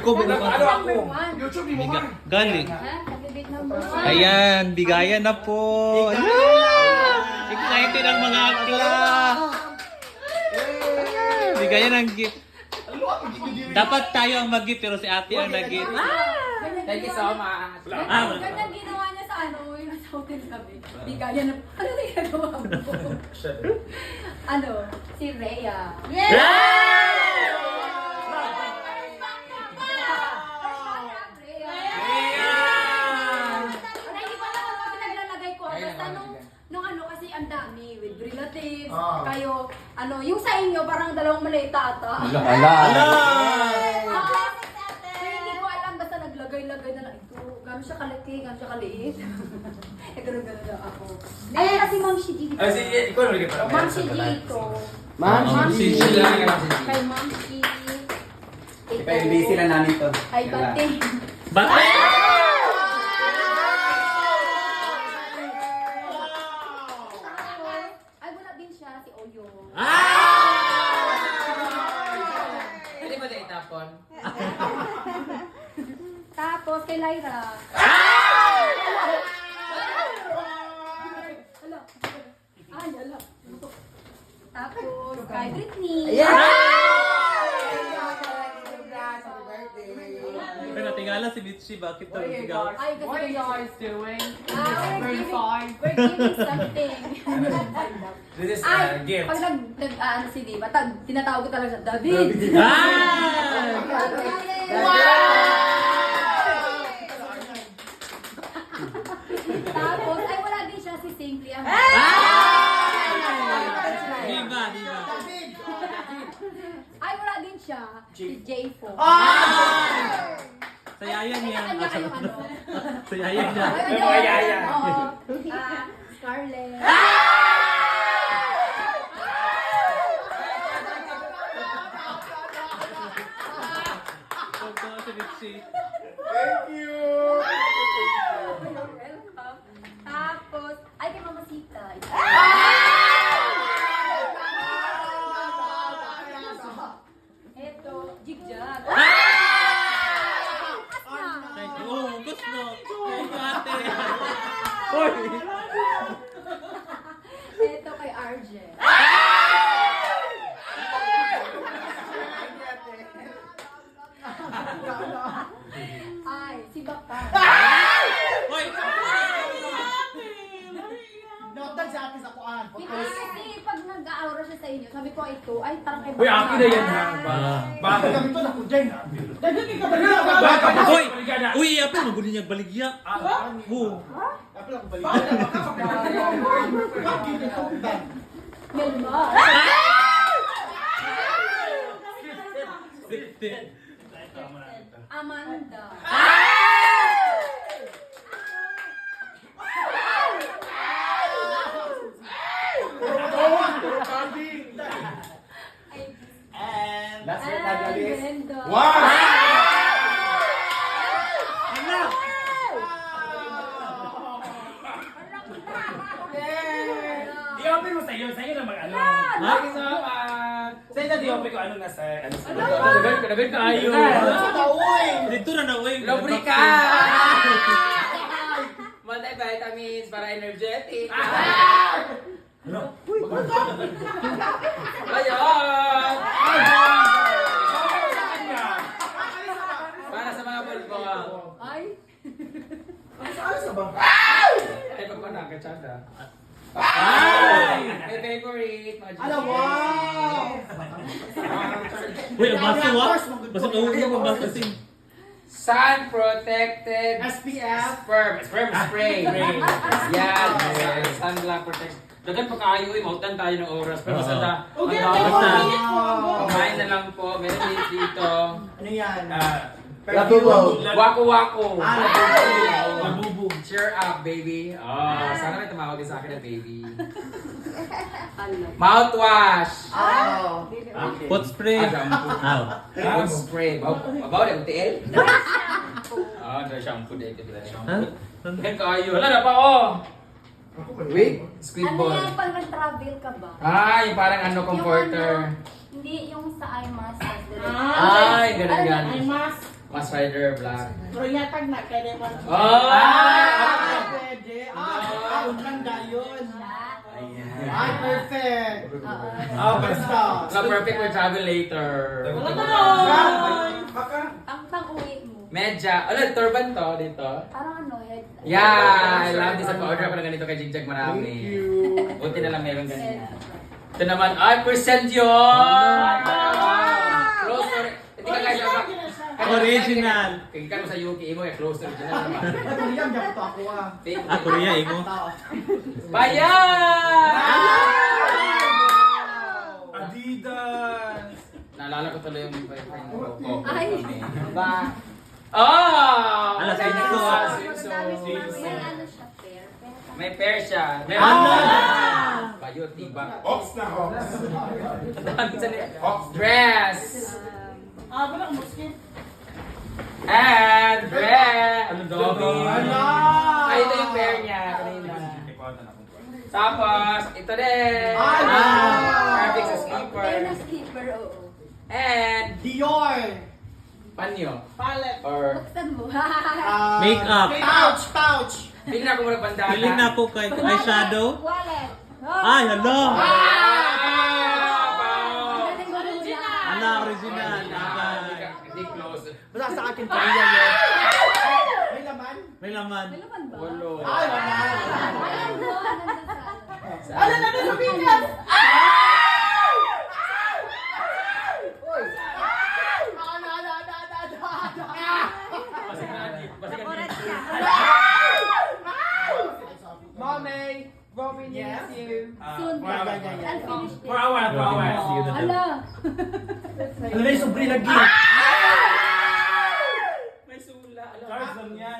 Ko ba Ano ako? YouTube ni number one. Ayan, bigayan na po. Ayan! Excited ang mga akla. Ayan, Bigayan ang gift. Dapat tayo ang mag-gift pero si ate ang nag-gift. Thank you so much. Ah, Ganyan ginawa niya sa ano, yung sa hotel kami. Di kaya na, ano na ginagawa mo? ano, si Rhea. Wala, hindi ko alam kung pinaglalagay ko. Basta nung, nung ano kasi ang dami with relatives, Ah. kayo, ano, yung sa inyo parang dalawang malita ata. Ala! Ah, Kaya hindi ko alam, basta naglagay-lagay na lang ito. Gano'n siya kalaki, gano'n siya kaliit. eh, gano'n-gano'n na ako. Ay, kasi Ma'am Shiji dito. Ay, sige, ikaw na rin Ma'am Shiji ito. Ma'am, Ma'am si Gigi. Kay Ma'am Shiji. Ito. Busy lang namin to. Ay, bate. Bakit? Ay, wala din siya, si Oyo. Pwede ba tayo itapon? Tapos, kay Lyra. Hala. Ay, hala. Tapos, kay Britney. Pero si Mitchie, bakit to natigaw? Ay, kasi What are you guys doing? Ah, we're Very giving, fine. we're giving something. This is Ay, a gift. pag nag, nag ano si Diva, tag, tinatawag ko talaga siya, David. Ah! Tapos, ay wala din siya si Simply. Ang Diba, diba. Ay, wala din siya si J4. Sa yaya Kanya kayong ano. Sa yaya niya. Ay, May mga yaya. Oo. Ah, Scarlett. story. Notan sa atin sa kuan. Hindi kasi pag nag-aura siya sa inyo, sabi ko ito, ay parang kay Uy, akin na yan ha. Ah. Bakit? Kami to na kudjay na. Dagdag ka ba? Baligyan na. Uy, apa mo niya baligya? Ah, Oh. Ako lang balik. Bakit ito dan? Melma. Sixty. Amanda. Ay, Least. Brenda. Wow! Di-open mo sa'yo. Sa'yo na mag-ano. Much. Sa'yo na di-open ko ano na sa... Ano sa... Dagan ko, dagan ka ayo. Dito na na, uy. Lubrika! Multivitamins para energetic. Ayun! Para sa mga. Ay, Ay, pag pa nakachada. Ay! My favorite, Alam, wow! Uy, ang baso ah. Baso na ulo mo, baso sing. Sun protected SPF. sperm. Sperm spray. Yan. Sunblock protect. Dagan pa kayo eh. Mautan tayo ng oras. Pero sa da. Okay, ang basta. dami. Kumain na lang po. Meron dito. Ano yan? Ah, Labubo. Waku waku. Ah, labubo. Labubo. Cheer up, baby. Oh, sana may tumawag din sa akin na baby. ano. Mouthwash. Oh. Pot spray. Ah, shampoo. Food spray. Babaw na UTL? Ah, na shampoo din. Ito Ha? shampoo. Yan kayo. Wala na pa oh. Wait, squid Ano ball. yan pag nag-travel ka ba? Ah, yung parang ano, comforter. Yung ano, hindi, yung sa eye mask. Ay, ganun Ano, ganun. eye mask. Mas Rider Black. Pero yatag na, kaya naman. Oh! Ah, pwede. Ah, taon lang gayon. Ay, perfect. Ah, Basta. So perfect for travel later. Baka. Ang pang-uwi mo. Medya. Ano, turban to dito? Parang ano, head. Yeah! I love this. Pa-order ako ng ganito kay Jigjag marami. Thank you. Buti na lang meron ganyan. Ito naman, ay, percent yun! Close to Hindi ka guys, apa? Original. Kaya sa UK mo, eh, close to original naman. Ay, Korean, dapat ako ah. Ah, Korea, imo. Bayan! Adidas! Naalala ko tuloy yung boyfriend ko. Oh, Ay. Ba? Oh! Ala, sa inyo ko, Ah, ah. May ano May pair siya. May Ano? Bayo, tiba. Ox na ox. Dami sa niya. Dress! Ah, walang muskin. Dress! Ano! Ay, ito yung pair niya kanina. Tapos, ito din. Ay, wow! Perfect sa sleeper. Fair na sleeper, oo. And, Dior. panyo. Palette. Or, Buksan mo. Ah, Makeup. Pouch, pouch. pili na ako muna bandana. Piling na ako kay eyeshadow. Wallet. Ay, hello. Ah! Ang galing mo original. Ala, original. Abay. Hindi close. Basta sa akin yun. May laman? May laman. Laman ba? Walo. Ay, wala. Ayan mo, nandun sa... Ano na na sa bigas? Mommy, Robin yes. you. Soon. for our- Unfinished For our, for our. Ala. Ano na yung sobri lagi? May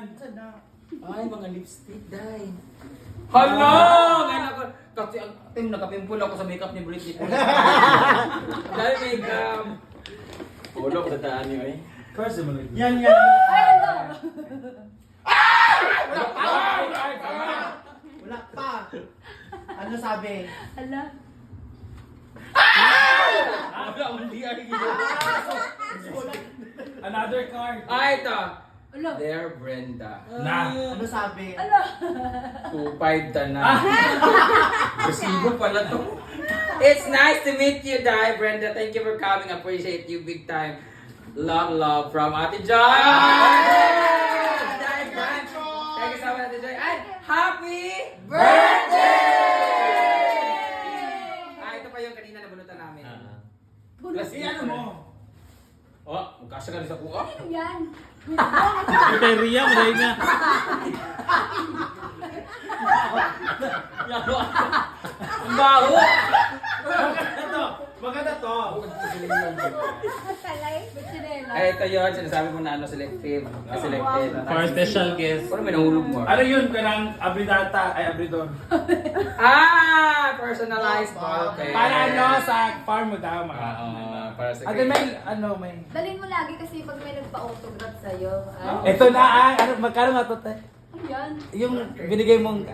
Cards lang yan. Ay, mga lipstick, dai. Hala! Ngayon ako, kasi ang team nakapimpul ako sa makeup ni Britney. Dahil makeup. Ulok sa taan niyo eh. Naman lagi. Yan, yan. Ay, ano? Wala pa. Ano sabi? Ala. Wala, hindi ay Another card. Ah, ito. Ala. There, Brenda. Na. Ano sabi? Ala. 2-5 ta na. Resibo pala to. It's nice to meet you, Dai. Brenda, thank you for coming. Appreciate you big time. Love, love from Ate Joy. Dai, Brand. Thank you so much, Ate Joy. And happy birthday! Ah, ito pa yung kanina nabunutan namin. Ah. Plus, Eh, ano mo? Oh, magkasya ka rin sa kuha. Ano yan? Kay Ria, maray na. Ang baho! Maganda to. Maganda to. Ay, ito yun. Sinasabi mo na ano, selective. Ah, selected. For special guest. Ano may nahulog mo? Ano yun? Kanang abridata. Ay, abridor. Ah! Personalized ballpen. Para ano sa farm mo daw. mga. Oo, para sa Ah, then may, ano, may. Dalhin mo lagi kasi pag may nagpa-autograph sa'yo. ah. Ito na ah. Ano, magkano nga to, te? Ano yan? Yung binigay mong...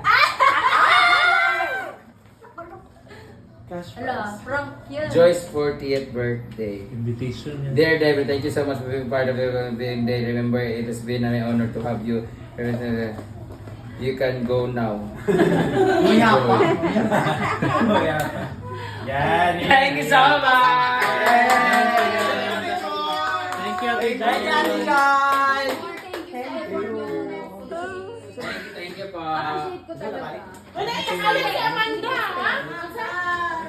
Cash Ala, Frank yun. Joy's 40th birthday. Invitation yan. Dear David, thank you so much for being part of the being day. Remember, it has been an honor to have you. You can go now. Maya pa. Yan. Thank you so much! Thank you, Ate Thank you, guys. Thank you. Thank you, thank you po. Appreciate ko talaga. Wala,